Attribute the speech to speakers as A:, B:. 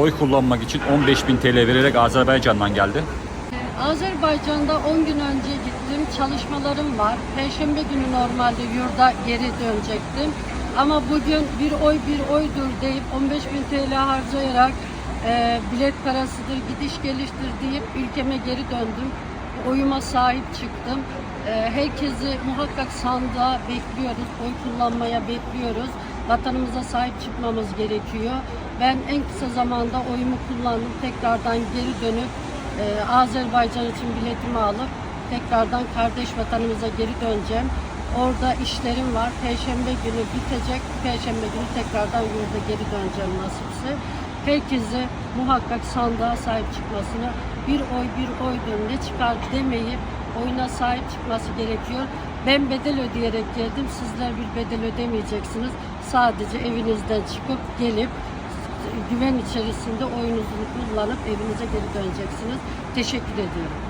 A: oy kullanmak için 15.000 TL vererek Azerbaycan'dan geldi.
B: Azerbaycan'da 10 gün önce gittim. Çalışmalarım var. Perşembe günü normalde yurda geri dönecektim. Ama bugün bir oy bir oydur deyip 15 bin TL harcayarak e, bilet parasıdır, gidiş geliştir deyip ülkeme geri döndüm. Oyuma sahip çıktım. E, herkesi muhakkak sandığa bekliyoruz. Oy kullanmaya bekliyoruz. Vatanımıza sahip çıkmamız gerekiyor. Ben en kısa zamanda oyumu kullandım. Tekrardan geri dönüp ee, Azerbaycan için biletimi alıp tekrardan kardeş vatanımıza geri döneceğim. Orada işlerim var. Perşembe günü bitecek. Perşembe günü tekrardan yurda geri döneceğim nasipse. Herkese muhakkak sandığa sahip çıkmasını, bir oy bir oydur ne çıkar demeyip oyuna sahip çıkması gerekiyor. Ben bedel ödeyerek geldim. Sizler bir bedel ödemeyeceksiniz. Sadece evinizden çıkıp gelip güven içerisinde oyununuzu kullanıp evinize geri döneceksiniz. Teşekkür ediyorum.